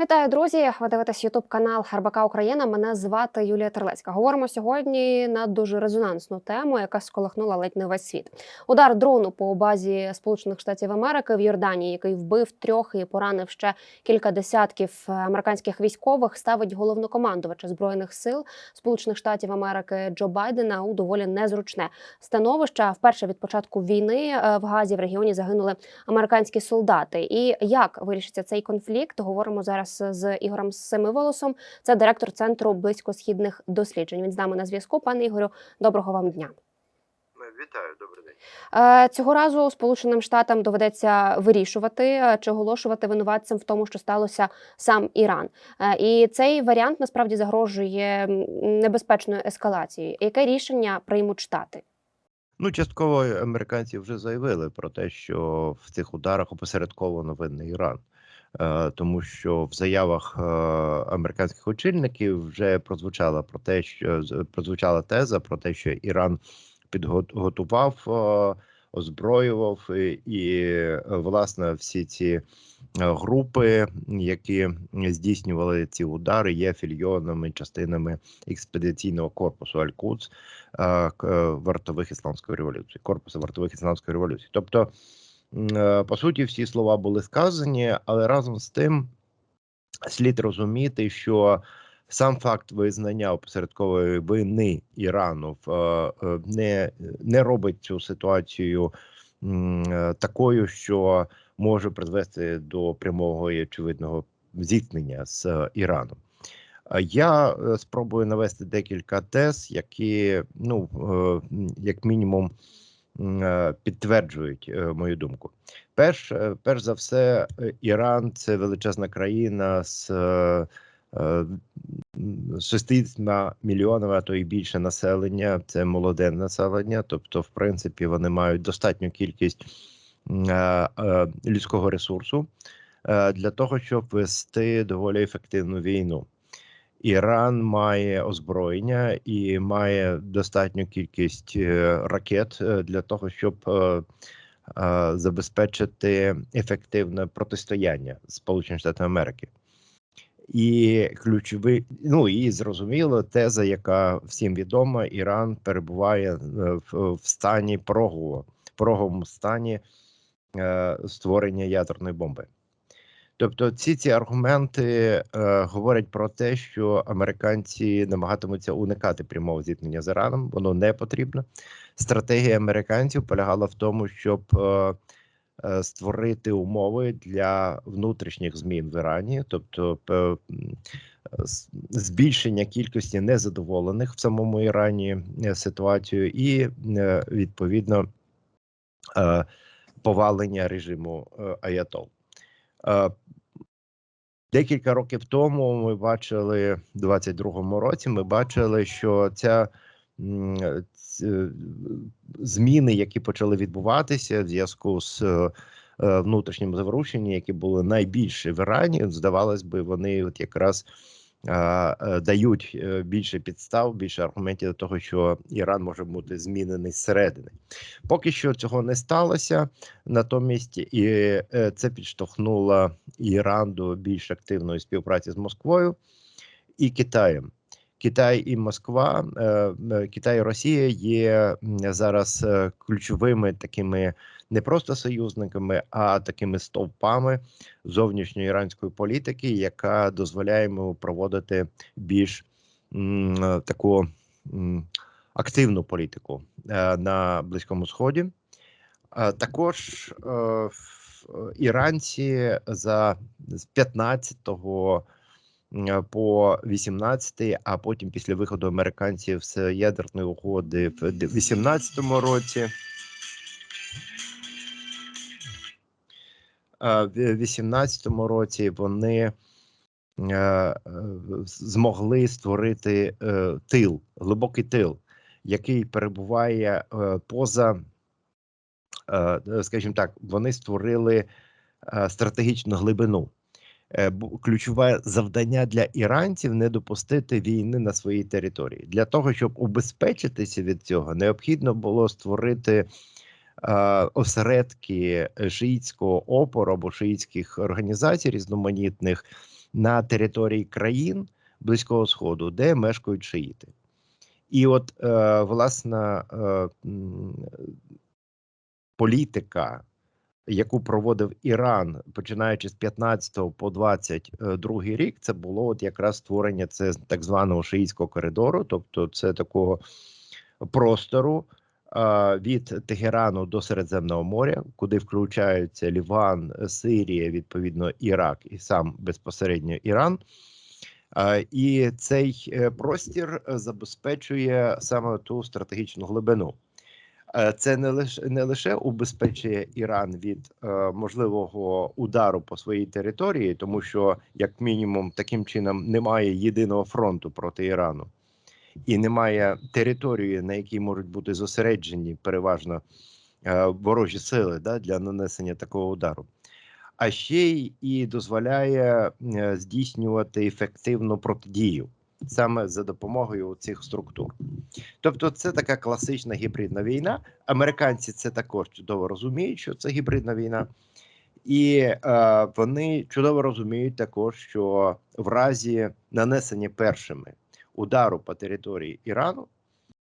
Вітаю, друзі! Ви дивитесь Ютуб канал РБК Україна. Мене звати Юлія Терлецька. Говоримо сьогодні на дуже резонансну тему, яка сколихнула ледь не весь світ. Удар дрону по базі Сполучених Штатів Америки в Йорданії, який вбив трьох і поранив ще кілька десятків американських військових, ставить головнокомандувача збройних сил Сполучених Штатів Америки Джо Байдена у доволі незручне становище. Вперше від початку війни е, в Газі в регіоні загинули американські солдати. І як вирішиться цей конфлікт? Говоримо зараз з Ігорем Семиволосом. Це директор центру близькосхідних досліджень. Він з нами на зв'язку. Пане Ігорю, доброго вам дня. Вітаю, добрий день. Е, Цього разу Сполученим Штатам доведеться вирішувати е, чи оголошувати винуватцем в тому, що сталося сам Іран. Е, І цей варіант насправді загрожує небезпечною ескалацією. Яке рішення приймуть штати? Ну, частково американці вже заявили про те, що в цих ударах опосередковано винний Іран. Е, Тому що в заявах е, американських очільників вже прозвучала про те, що прозвучала теза про те, що Іран підготував, е, озброював і, власне всі ці групи, які здійснювали ці удари, є фільйонами, частинами експедиційного корпусу е, вартових ісламської революції, корпусу вартових ісламської революції. Тобто, по суті, всі слова були сказані, але разом з тим слід розуміти, що сам факт визнання опосередкової вини Ірану е, е, не, не робить цю ситуацію е, такою, що може призвести до прямого і очевидного зіткнення з е, Іраном. Я е, спробую навести декілька тез, які, ну, е, як мінімум, е, підтверджують е, мою думку. Перш, е, перш за все, е, Іран це величезна країна з е, е, 60 мільйонами, а то і більше населення. Це молоде населення. Тобто, в принципі, вони мають достатню кількість е, е, людського ресурсу е, для того, щоб вести доволі ефективну війну. Іран має озброєння і має достатню кількість е, ракет е, для того, щоб е, забезпечити ефективне протистояння Сполучених Штатів Америки. І ключовий, ну і зрозуміло, теза, яка всім відома, Іран перебуває в, стані порогового, пороговому стані е, створення ядерної бомби. Тобто, ці ці аргументи е, говорять про те, що американці намагатимуться уникати прямого зіткнення з Іраном. Воно не потрібно. Стратегія американців полягала в тому, щоб е, е, створити умови для внутрішніх змін в Ірані, тобто м, збільшення кількості незадоволених в самому Ірані е, ситуацією, і е, відповідно е, повалення режиму е, Аятол. Е, Декілька років тому ми бачили, в 22-му році, ми бачили, що ця м, зміни, які почали відбуватися в зв'язку з е, е, внутрішнім заворушенням, які були найбільші в Ірані, здавалось би, вони от якраз е, е, дають е, більше підстав, більше аргументів до того, що Іран може бути змінений зсередини. Поки що цього не сталося. Натомість і е, це підштовхнуло Іран до більш активної співпраці з Москвою і Китаєм. Китай і Москва, е, е, Китай і Росія є зараз е, ключовими такими не просто союзниками, а такими стовпами зовнішньої іранської політики, яка дозволяє йому проводити більш м, е, таку м, активну політику е, на Близькому Сході. А також е, іранці за з 15-го по 18-й, а потім після виходу американців з ядерної угоди в 18-му році. В 18-му році вони е, е, змогли створити е, тил, глибокий тил, який перебуває е, поза е, скажімо так, вони створили е, стратегічну глибину. Е, Ключове завдання для іранців не допустити війни на своїй території. Для того, щоб убезпечитися від цього, необхідно було створити е, осередки шиїцького опору або шиїцьких організацій різноманітних на території країн Близького Сходу, де мешкають шиїти. І от, е, власне, е, політика, яку проводив Іран, починаючи з 15 по 22 рік, це було от якраз створення це так званого шиїтського коридору, тобто це такого простору е, від Тегерану до Середземного моря, куди включаються Ліван, Сирія, відповідно, Ірак і сам безпосередньо Іран. І цей е, простір забезпечує саме ту стратегічну глибину. Е, Це не лише не лише убезпечує Іран від е, можливого удару по своїй території, тому що, як мінімум, таким чином немає єдиного фронту проти Ірану, і немає території, на якій можуть бути зосереджені переважно е, ворожі сили да, для нанесення такого удару. А ще й і дозволяє е, здійснювати ефективну протидію саме за допомогою цих структур. Тобто, це така класична гібридна війна. Американці це також чудово розуміють, що це гібридна війна, і е, вони чудово розуміють також, що в разі нанесення першими удару по території Ірану,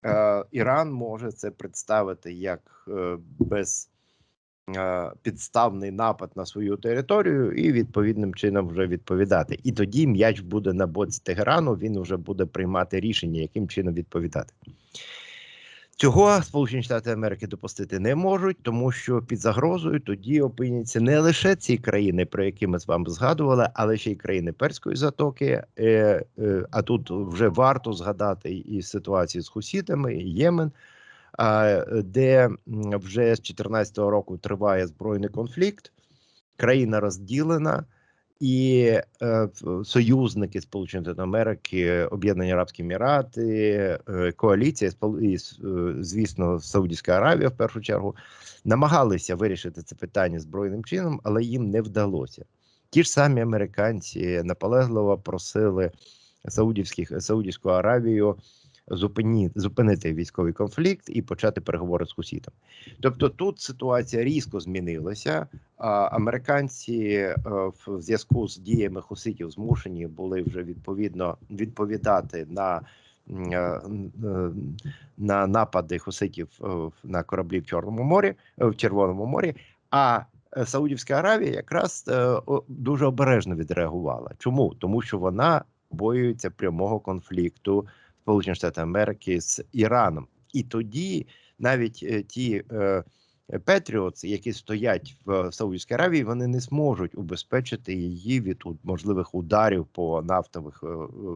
е, Іран може це представити як е, без е, напад на свою територію і відповідним чином вже відповідати. І тоді м'яч буде на боці Тегерану. Він вже буде приймати рішення, яким чином відповідати. Цього Сполучені Штати Америки допустити не можуть, тому що під загрозою тоді опиняться не лише ці країни, про які ми з вами згадували, але ще й країни Перської затоки. Е, е, а тут вже варто згадати і ситуацію з хусітами, і Ємен, де вже з 2014 року триває збройний конфлікт, країна розділена. І е, союзники Сполучених Штатів Америки, Об'єднані Арабські Емірати, е, коаліція спол- і, звісно, Саудівська Аравія в першу чергу намагалися вирішити це питання збройним чином, але їм не вдалося. Ті ж самі американці наполегливо просили Саудівських Саудівську Аравію зупині, зупинити військовий конфлікт і почати переговори з хусітами. Тобто тут ситуація різко змінилася. А американці е, в зв'язку з діями хуситів змушені були вже відповідно відповідати на. е, е, На напади хуситів на кораблі в Чорному морі в Червоному морі. А Саудівська Аравія якраз дуже обережно відреагувала. Чому? Тому що вона боюється прямого конфлікту Сполучених Штатів Америки з Іраном. І тоді навіть е, ті е, Петріотс, які стоять в Саудівській Аравії, вони не зможуть убезпечити її від можливих ударів по нафтових, е,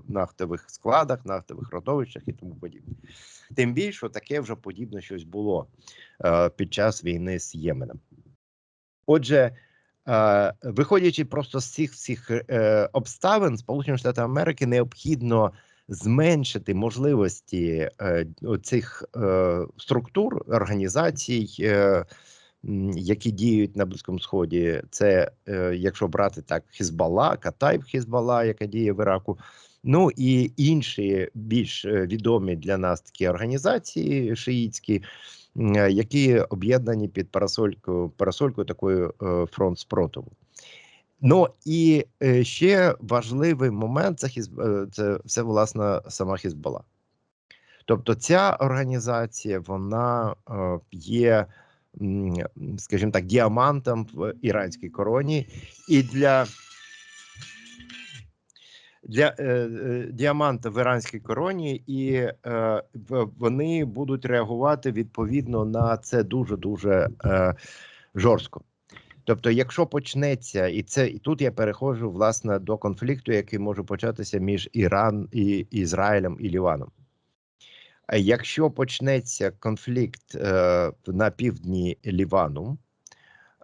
нафтових складах, нафтових родовищах і тому подібне. Тим більше таке вже подібне щось було під час війни з Єменом. Отже, виходячи просто з цих всіх обставин, Сполучені Штати Америки необхідно зменшити можливості е, цих е, структур організацій, е, які діють на Близькому Сході. Це якщо брати так, Хізбалла, Катайб Хізбалла, яка діє в Іраку. Ну і інші більш відомі для нас такі організації шиїцькі, які об'єднані під парасолькою, парасолькою такою фронт спротиву. Ну і е, ще важливий момент це хіз, е, це все власне сама Хізбалла. Тобто ця організація вона е, є, скажімо так, діамантом в іранській короні, і для для е, діаманта в іранській короні, і е, вони будуть реагувати відповідно на це дуже дуже е, жорстко. Тобто, якщо почнеться, і це і тут я переходжу власне до конфлікту, який може початися між Іран і Ізраїлем і Ліваном. Якщо почнеться конфлікт е, на півдні Лівану,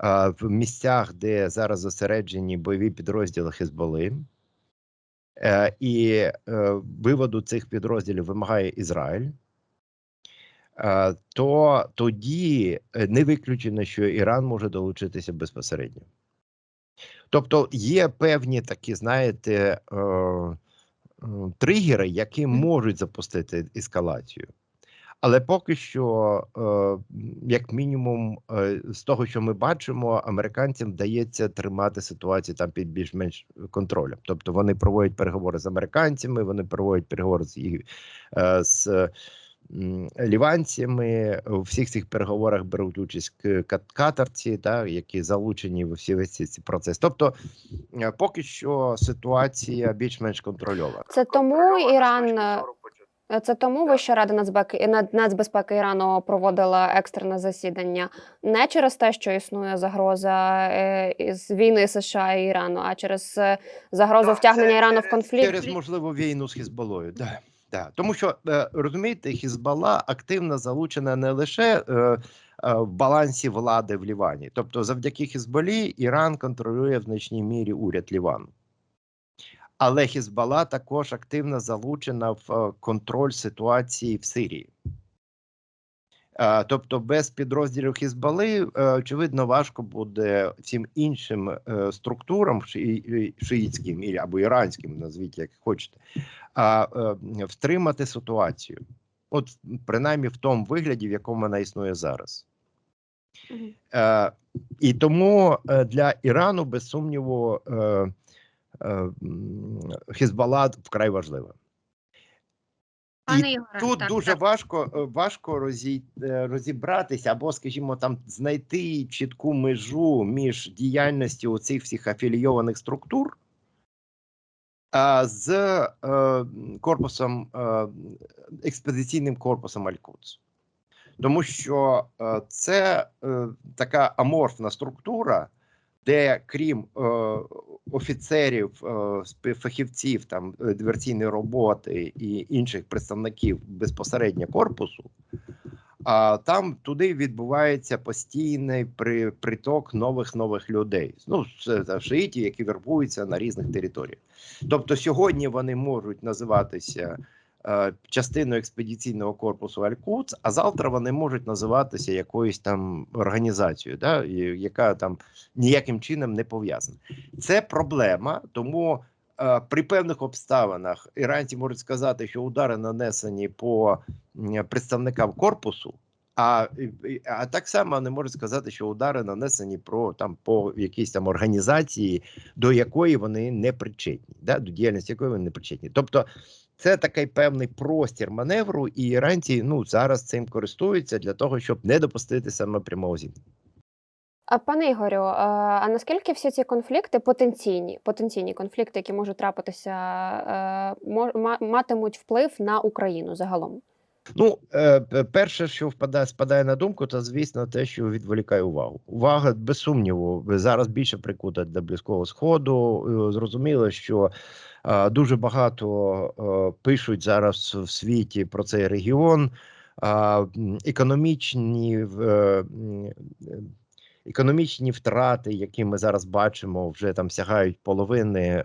е, в місцях, де зараз зосереджені бойові підрозділи Хезболи, е, і е, виводу цих підрозділів вимагає Ізраїль, то тоді е, не виключено, що Іран може долучитися безпосередньо. Тобто є певні такі, знаєте, е, е, тригери, які можуть запустити ескалацію. Але поки що, е, як мінімум, е, з того, що ми бачимо, американцям вдається тримати ситуацію там під більш-менш контролем. Тобто вони проводять переговори з американцями, вони проводять переговори з, е, з ліванцями. У всіх цих переговорах беруть участь к- катарці, та, які залучені в всі весь ці процеси. Тобто, е, поки що ситуація більш-менш контрольована. Це тому Іран. е, Це тому Вища рада нацбеки нацбезпеки Ірану проводила екстрене засідання не через те, що існує загроза е, із війни США і Ірану, а через е, загрозу Так, втягнення Ірану в конфлікт. Через можливу війну з Хізбалою. Да. Да. Тому що е, розумієте, Хізбала активно залучена не лише е, е, в балансі влади в Лівані. Тобто, завдяки Хізбалі Іран контролює в значній мірі уряд Лівану. Але Хізбала також активно залучена в контроль ситуації в Сирії. Е, Тобто, без підрозділів Хізбали, е, очевидно, важко буде всім іншим е, структурам шиї- шиїтським і- або іранським, назвіть як хочете, втримати ситуацію. От принаймні в тому вигляді, в якому вона існує зараз. І тому для Ірану, без сумніву, м, Хізбалла вкрай важлива. Пане Ігоре, Тут так, дуже так. важко е, важко розі, е, розібратися, або, скажімо, там знайти чітку межу між діяльністю цих всіх афілійованих структур а, з е, корпусом е, експедиційним корпусом Аль-Кудс. Тому що е, це е, така аморфна структура, де крім е, офіцерів, е, фахівців там е, диверсійної роботи і інших представників безпосередньо корпусу, а там туди відбувається постійний при, приток нових нових людей. Ну, шиїтів, які вербуються на різних територіях. Тобто сьогодні вони можуть називатися частиною експедиційного корпусу Аль-Куц, а завтра вони можуть називатися якоюсь там організацією, да, яка там ніяким чином не пов'язана. Це проблема, тому е, при певних обставинах іранці можуть сказати, що удари нанесені по представникам корпусу. А, а так само вони можуть сказати, що удари нанесені про там по якійсь там організації, до якої вони не причетні, да, до діяльності якої вони не причетні. Тобто це такий певний простір маневру, і іранці ну зараз цим користуються для того, щоб не допустити саме прямого зіткнення. А пане Ігорю, а наскільки всі ці конфлікти потенційні, потенційні конфлікти, які можуть трапитися, е, матимуть вплив на Україну загалом? Ну, е, перше, що впадає, спадає на думку, то звісно те, що відволікає увагу. Увага без сумніву зараз більше прикута до близького сходу. Е, Зрозуміло, що е, дуже багато пишуть зараз в світі про цей регіон. Економічні економічні втрати, які ми зараз бачимо, вже там сягають половини.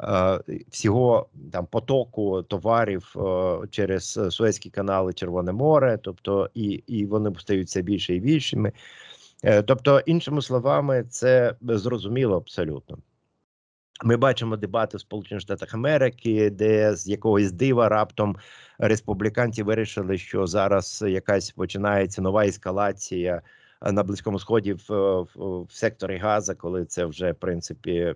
Е, всього там потоку товарів е, через е, Суецькі канали, Червоне море, тобто і, і вони стають все більше і більшими. Тобто, іншими словами, це зрозуміло абсолютно. Ми бачимо дебати в Сполучених Штатах Америки, де з якогось дива раптом республіканці вирішили, що зараз якась починається нова ескалація на Близькому Сході в, в, в секторі Газа, коли це вже в принципі.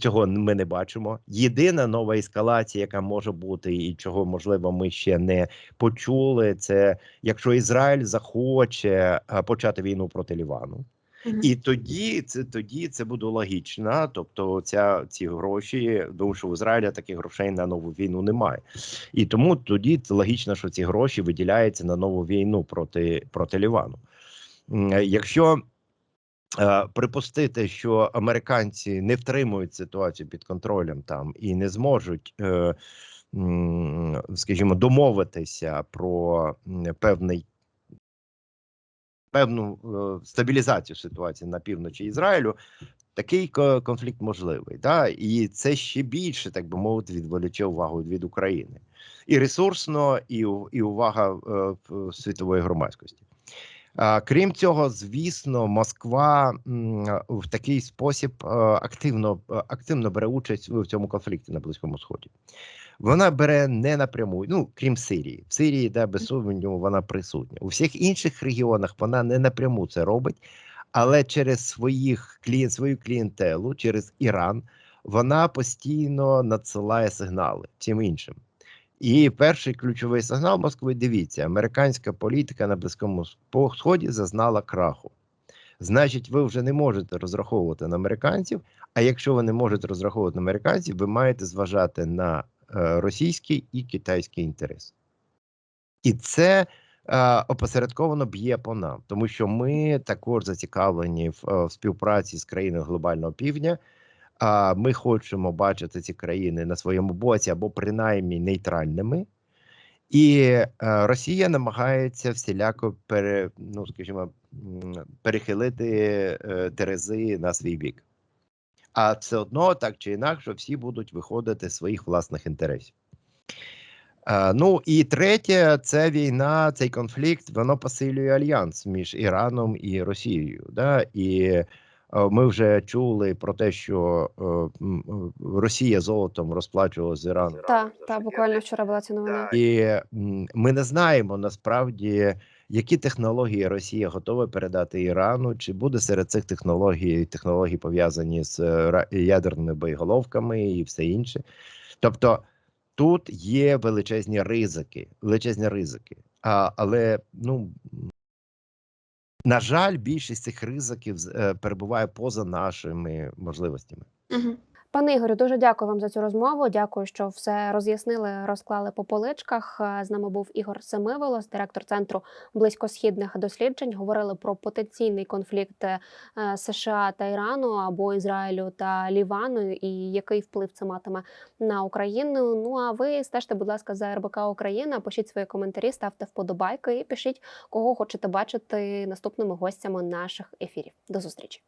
Цього ми не бачимо. Єдина нова ескалація, яка може бути, і чого можливо ми ще не почули, це якщо Ізраїль захоче почати війну проти Лівану. І тоді це тоді це буде логічно. Тобто, ця ці гроші, тому що в Ізраїля таких грошей на нову війну немає. І тому тоді це логічно, що ці гроші виділяються на нову війну проти, проти Лівану. Якщо припустити, що американці не втримують ситуацію під контролем там і не зможуть. Е, Скажімо, домовитися про певний певну е, стабілізацію ситуації на півночі Ізраїлю, такий ко- конфлікт можливий. Да? І це ще більше, так би мовити, відволіче увагу від України. І ресурсно, і, і увага е, світової громадськості. Крім цього, звісно, Москва в такий спосіб е, активно, е, активно бере участь в цьому конфлікті на Близькому Сході. Вона бере не напряму, ну крім Сирії. В Сирії, де без сумніву, вона присутня. У всіх інших регіонах вона не напряму це робить, але через своїх клієнт, свою клієнтелу, через Іран, вона постійно надсилає сигнали всім іншим. І перший ключовий сигнал Москви: дивіться, американська політика на Близькому Сході зазнала краху. Значить, ви вже не можете розраховувати на американців. А якщо ви не можете розраховувати на американців, ви маєте зважати на е, російський і китайський інтерес. І це е, опосередковано б'є по нам, тому що ми також зацікавлені в, е, в співпраці з країнами глобального півдня. А ми хочемо бачити ці країни на своєму боці або принаймні нейтральними. І е, Росія намагається всіляко пере, ну, скажімо, перехилити е, терези на свій бік. А все одно, так чи інакше, всі будуть виходити з своїх власних інтересів. Е, ну і третє, це війна, цей конфлікт, воно посилює альянс між Іраном і Росією. Да? І ми вже чули про те, що е, е, Росія золотом розплачувалася з Іраном. Та, та буквально вчора була ця новина. І ми не знаємо насправді, які технології Росія готова передати Ірану, чи буде серед цих технологій технології пов'язані з е, ядерними боєголовками і все інше. Тобто тут є величезні ризики, величезні ризики. А, але ну. На жаль, більшість цих ризиків е, перебуває поза нашими можливостями. Угу. Пане Ігорю, дуже дякую вам за цю розмову. Дякую, що все роз'яснили, розклали по поличках. Е, З нами був Ігор Семиволос, директор центру близькосхідних досліджень. Говорили про потенційний конфлікт е, США та Ірану або Ізраїлю та Лівану, і який вплив це матиме на Україну. Ну а ви стежте, будь ласка, за РБК Україна. Пишіть свої коментарі, ставте вподобайки і пишіть, кого хочете бачити наступними гостями наших ефірів. До зустрічі.